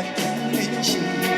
생각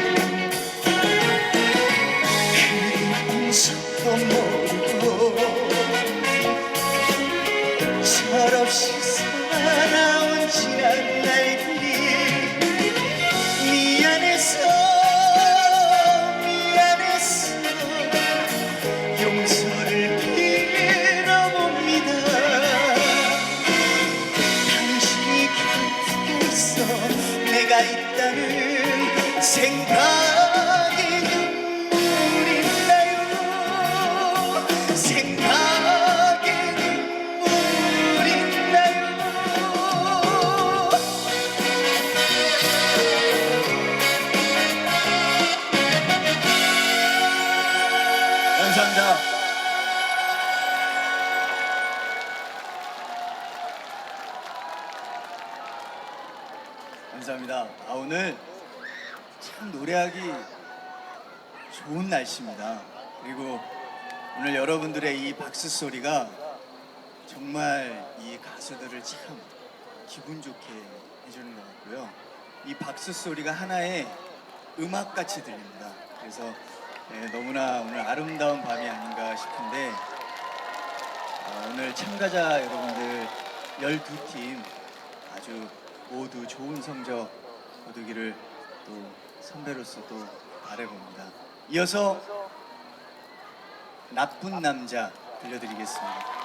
좋은 날씨입니다. 그리고 오늘 여러분들의 이 박수 소리가 정말 이 가수들을 참 기분 좋게 해주는 것 같고요. 이 박수 소리가 하나의 음악같이 들립니다. 그래서 네, 너무나 오늘 아름다운 밤이 아닌가 싶은데 어, 오늘 참가자 여러분들 12팀 아주 모두 좋은 성적 거두기를 또 선배로서 또 바라봅니다. 이어서 나쁜 남자 들려드리겠습니다.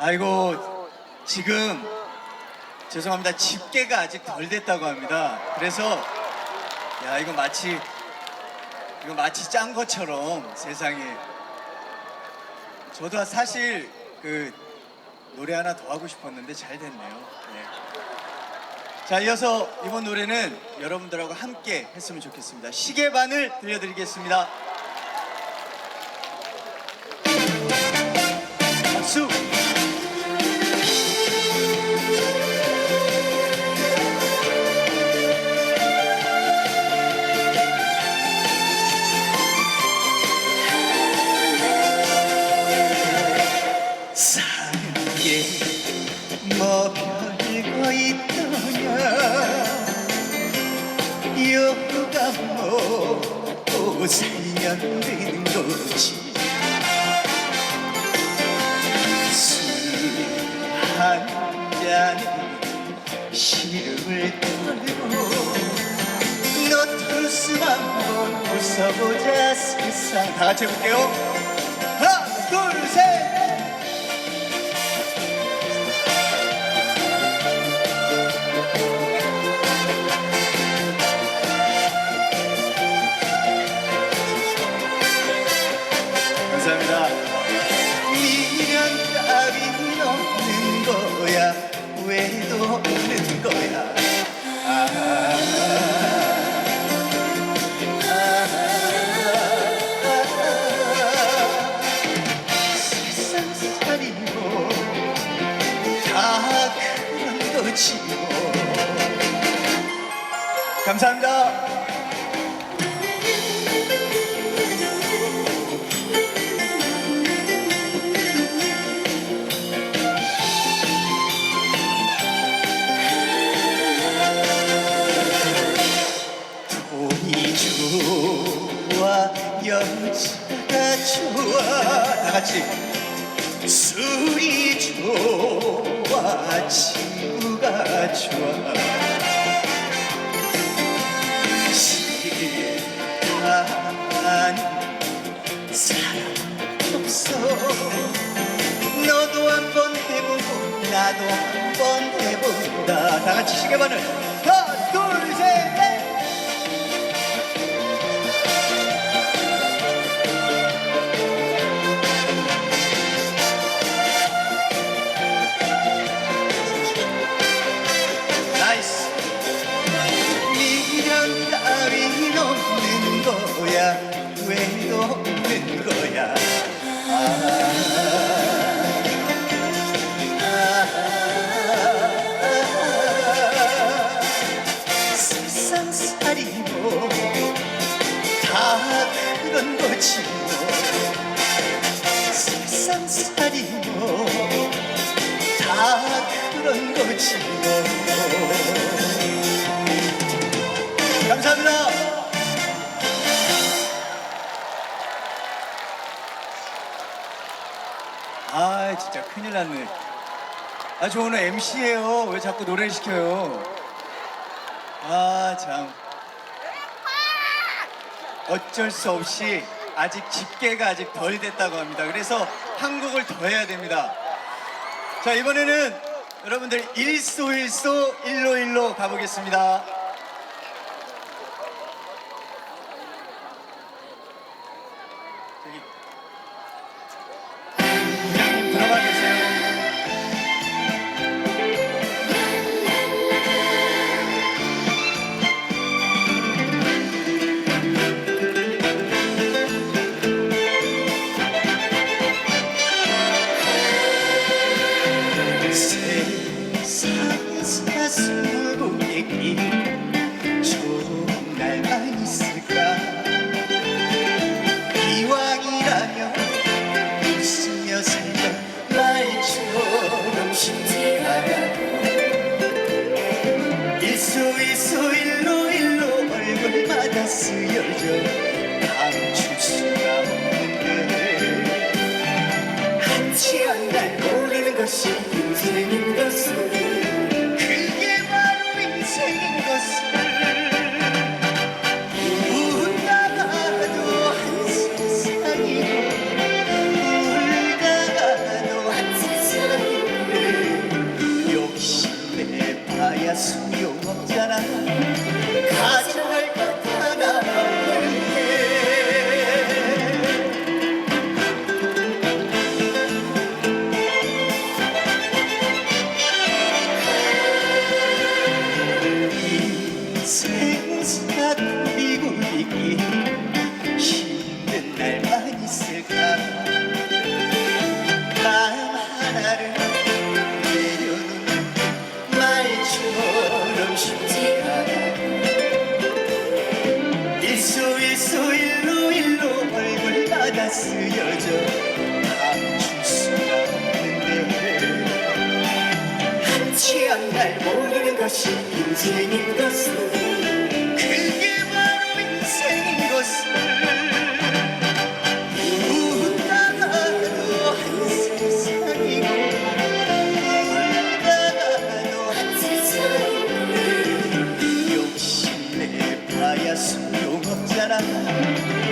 아이고 지금 죄송합니다. 집계가 아직 덜 됐다고 합니다. 그래서 야 이거 마치 이거 마치 짠 것처럼 세상에. 저도 사실 그 노래 하나 더 하고 싶었는데 잘 됐네요. 네. 자 이어서 이번 노래는 여러분들하고 함께 했으면 좋겠습니다. 시계반을 들려드리겠습니다 시름을 털고 너투스 한번 웃어보자 세상. 다 같이 해볼게요. 하나 둘셋 사람 없어. 너도 한 번 해보고 나도 한 번 해본다. 다 같이 시계반을 났네. 아 저 오늘 MC예요. 왜 자꾸 노래를 시켜요? 아 참. 어쩔 수 없이 아직 집계가 아직 덜 됐다고 합니다. 그래서 한 곡을 더 해야 됩니다. 자 이번에는 여러분들 일소일소 일로일로 가보겠습니다. 세상 사슴고객이 좋은 날만 있을까 이왕이라면 웃으며 살던 말처럼 쉽지 않아 일소 일소 일로 일로 얼굴마다 쓰여져 감출 수가 없는데 한치 한날 모 르는 일소일소 일로 일로 얼굴마다 쓰여져. 감출 수가 없는데 한치 한 날 모르는 것이 인생인 것을. 그게 바로 인생인 것을. 웃다가도 한 세상이고 울다가도 한 세상이고 욕심내 봐야 소 da da da.